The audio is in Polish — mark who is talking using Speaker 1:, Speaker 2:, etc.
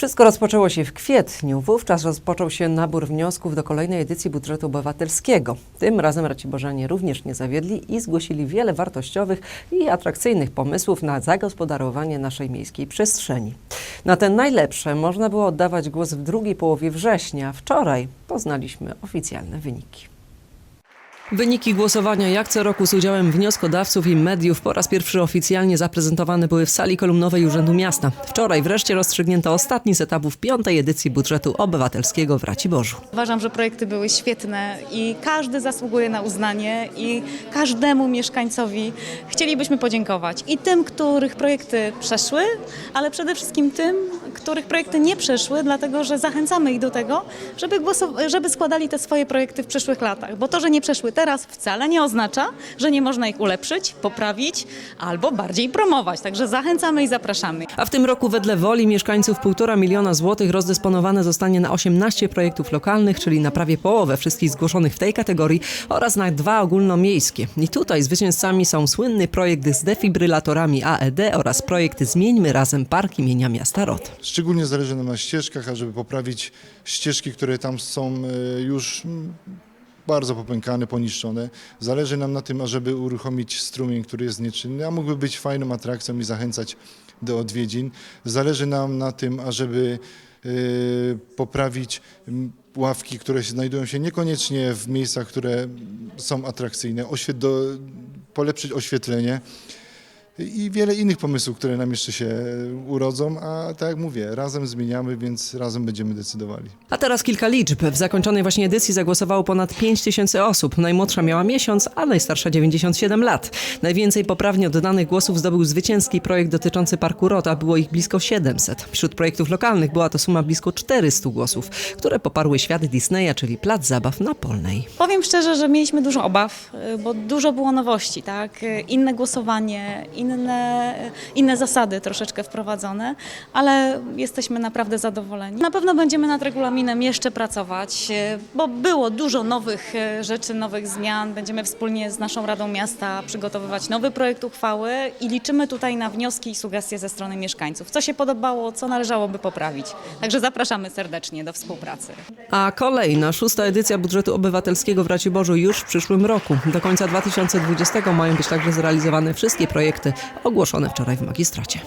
Speaker 1: Wszystko rozpoczęło się w kwietniu. Wówczas rozpoczął się nabór wniosków do kolejnej edycji budżetu obywatelskiego. Tym razem Raciborzanie również nie zawiedli i zgłosili wiele wartościowych i atrakcyjnych pomysłów na zagospodarowanie naszej miejskiej przestrzeni. Na te najlepsze można było oddawać głos w drugiej połowie września. Wczoraj poznaliśmy oficjalne wyniki. Wyniki głosowania jak co roku z udziałem wnioskodawców i mediów po raz pierwszy oficjalnie zaprezentowane były w sali kolumnowej Urzędu Miasta. Wczoraj wreszcie rozstrzygnięto ostatni z etapów piątej edycji budżetu obywatelskiego w Raciborzu.
Speaker 2: Uważam, że projekty były świetne i każdy zasługuje na uznanie i każdemu mieszkańcowi chcielibyśmy podziękować. I tym, których projekty przeszły, ale przede wszystkim tym, których projekty nie przeszły, dlatego że zachęcamy ich do tego, żeby, żeby składali te swoje projekty w przyszłych latach. Bo to, że nie przeszły teraz wcale nie oznacza, że nie można ich ulepszyć, poprawić albo bardziej promować. Także zachęcamy i zapraszamy.
Speaker 1: A w tym roku wedle woli mieszkańców 1,5 miliona złotych rozdysponowane zostanie na 18 projektów lokalnych, czyli na prawie połowę wszystkich zgłoszonych w tej kategorii oraz na dwa ogólnomiejskie. I tutaj zwycięzcami są słynny projekt z defibrylatorami AED oraz projekt Zmieńmy Razem Park imienia Miasta Rot.
Speaker 3: Szczególnie zależy nam na ścieżkach, ażeby poprawić ścieżki, które tam są e, już mm, bardzo popękane, poniszczone. Zależy nam na tym, ażeby uruchomić strumień, który jest nieczynny, a mógłby być fajną atrakcją i zachęcać do odwiedzin. Zależy nam na tym, ażeby e, poprawić ławki, które się znajdują się niekoniecznie w miejscach, które są atrakcyjne, oświet do, polepszyć oświetlenie i wiele innych pomysłów, które nam jeszcze się urodzą, a tak jak mówię, razem zmieniamy, więc razem będziemy decydowali.
Speaker 1: A teraz kilka liczb. W zakończonej właśnie edycji zagłosowało ponad 5 tysięcy osób. Najmłodsza miała miesiąc, a najstarsza 97 lat. Najwięcej poprawnie oddanych głosów zdobył zwycięski projekt dotyczący Parku Rot, a było ich blisko 700. Wśród projektów lokalnych była to suma blisko 400 głosów, które poparły świat Disneya, czyli plac zabaw na Polnej.
Speaker 2: Powiem szczerze, że mieliśmy dużo obaw, y, bo dużo było nowości, tak? Y, Inne głosowanie, inne, inne zasady troszeczkę wprowadzone, ale jesteśmy naprawdę zadowoleni. Na pewno będziemy nad regulaminem jeszcze pracować, y, bo było dużo nowych y, rzeczy, nowych zmian. Będziemy wspólnie z naszą Radą Miasta przygotowywać nowy projekt uchwały i liczymy tutaj na wnioski i sugestie ze strony mieszkańców. Co się podobało, co należałoby poprawić. Także zapraszamy serdecznie do współpracy.
Speaker 1: A kolejna, szósta edycja budżetu obywatelskiego w Raciborzu już w przyszłym roku. Do końca 2020 mają być także zrealizowane wszystkie projekty ogłoszone wczoraj w magistracie.